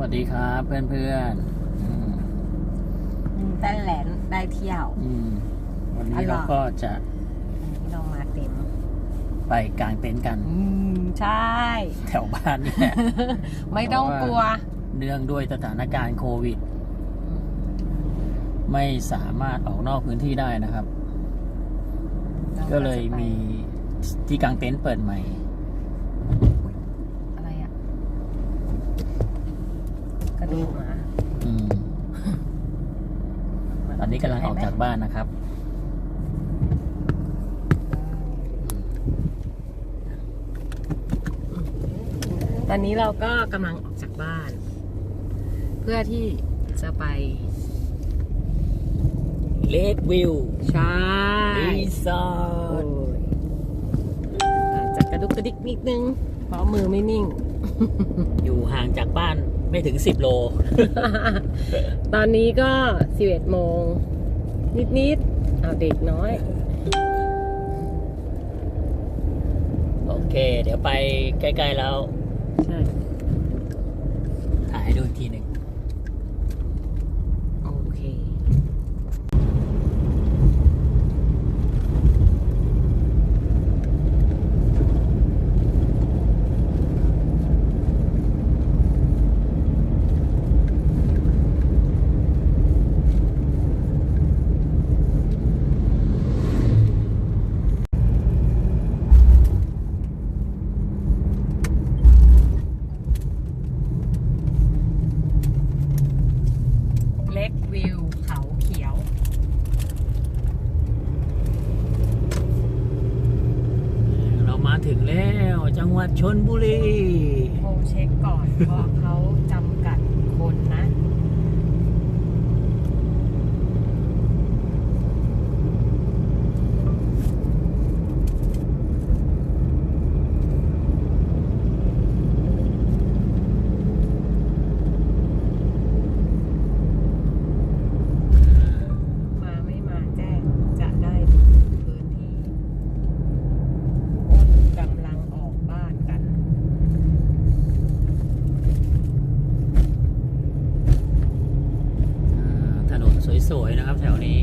วัสดีครับเพื่อนเพื่อนๆอืมอืมแต่แหลนได้เที่ยวอืมวันอนี้ร่เราอยก็จะเรามาเต็มไปกางเต็นท์กัน อืมใช่ แถวบ้านนี่แหละไม่ต้องกลัว เนื่องด้วยสถานการณ์โควิด ไม่สามารถออกนอกพื้นที่ได้นะครับ ก็เลยมีที่กางเต็นท์เปิดใหม่ อะไรอะ กระดูกหมาอืมตอนนี้กำลังออกจากบ้านนะครับตอนนี้เราก็กำลังออกจากบ้าน เพื่อที่จะไปเลดวิวใช่รีสอโอ้ร์ทยอาจจะกระดุกกระดิกนิดนึง เพราะมือไม่นิ่ง อยู่ห่างจากบ้าน ไม่ถึง10โล ตอนนี้ก็11โมง นิดๆเอาเด็กน้อย โอเค เดี๋ยวไปใกล้ ๆ แล้ว ใช่ ถ่ายให้ดูอีกทีหนึ่ง โอเค เล็กวิว เขาเขียว เรามาถึงแล้ วจังหวัดชนบุรีโทรเช็คก่อนเพราะเขาจำกัดคนนะ มาไม่มาแจ้งจะได้ดูพื้นที่คนกำลังออกบ้านกัน อ่าถนน สวย ๆ นะครับแถวนี้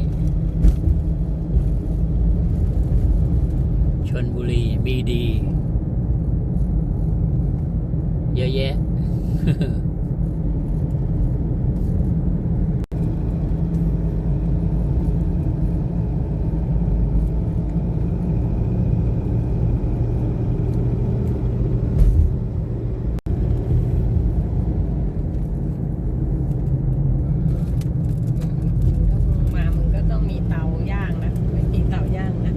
ชนบุรีมีดี เยอะแยะ ถ้ามึงมามึงก็ต้องมีเตาย่างนะ ไม่มีเตาย่างนะ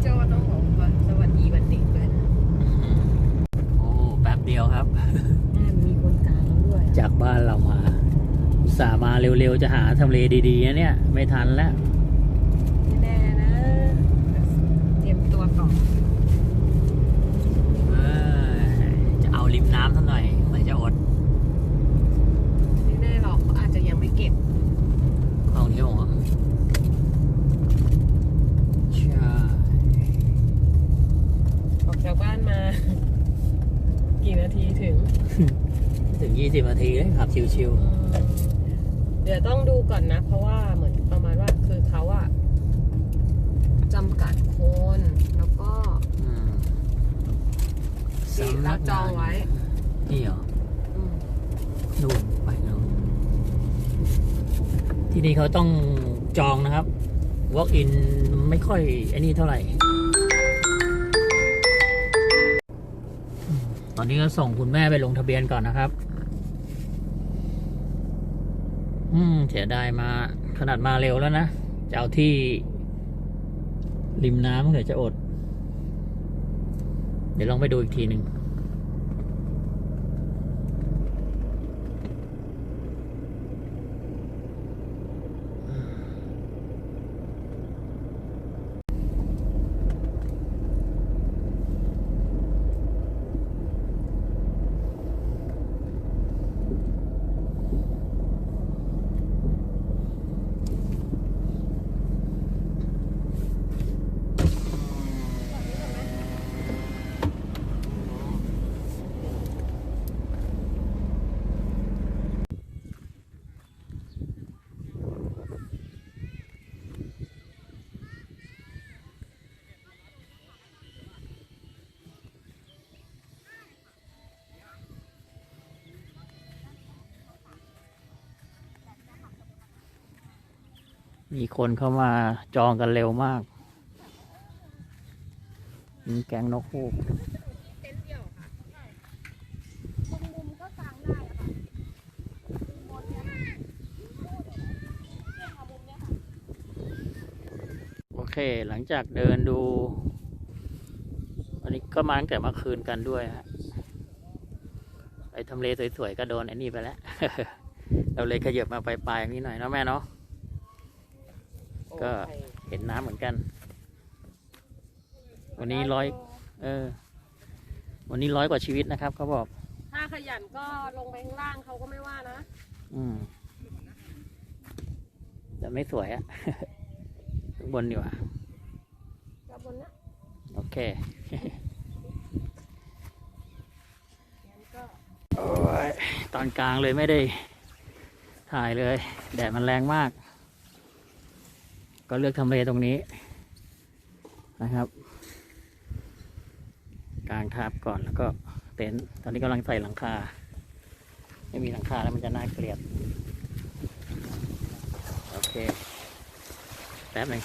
โจต้องบอกว่าสวัสดีวันเด็กด้วยนะ โอ้ แป๊บเดียวครับ น่ามีคนกลางแล้วด้วย จากบ้านเรามาอุต สาห์มาเร็วๆ จะหาทำเลดีๆนะเนี่ย ไม่ทันแล้ว ไม่แน่นะ เตรียมตัวก่อนเอ้ยจะเอาริมน้ำสักหน่อยไม่จะอด ไม่แน่หรอกเขาอาจจะยังไม่เก็บห้องนี้หรอใช่ออกจากบ้านมา กี่นาทีถึง ถึง 20นาทีเลยขับชิวอืม เดี๋ยวต้องดูก่อนนะ เพราะว่าเหมือนประมาณว่าคือเขาอะจำกัดคนแล้วก็ๆอืมที่เราจองไว้นี่เหรออืมนู่นไปนู่นที่นี่เขาต้องจองนะครับ walk in ไม่ค่อยไอ้นี่เท่าไหร่อืมตอนอนนี้ก็ส่งคุณแม่ไปลงทะเบียนก่อนนะครับ อืมเสียดายมา ขนาดมาเร็วแล้วนะ จะเอาที่ ริมน้ำเผื่อจะอด เดี๋ยวลองไปดูอีกทีหนึ่ง มีคนเข้ามาจองกันเร็วมาก มีแกงนกฮูกโอเค หลังจากเดินดู วันนี้ก็มาตั้งแต่เมื่อคืนกันด้วยฮะไปทำเลสวยๆ ก็โดนไอ้นี่ไปแล้ว เราเลยขยับมาปลายๆนี้หน่อยเนาะแม่เนาะ ก็โอเคเห็นน้ำเหมือนกัน วันนี้ร้อย เออ วันนี้ร้อยกว่าชีวิตนะครับเขาบอก ถ้าขยันก็ลงไปข้างล่างเขาก็ไม่ว่านะ อืมแต่ไม่สวยอะข้างบนดีกว่ากับบนเนี้ยโอเคงั้นก็โอ้ยตอนกลางเลยไม่ได้ถ่ายเลย แดดมันแรงมาก ก็เลือกทำเลตรงนี้นะครับ กลางทับก่อนแล้วก็เต็นท์ตอนนี้กำลังใส่หลังคา ไม่มีหลังคาแล้วมันจะน่าเกลียด โอเค แป๊บหนึ่ง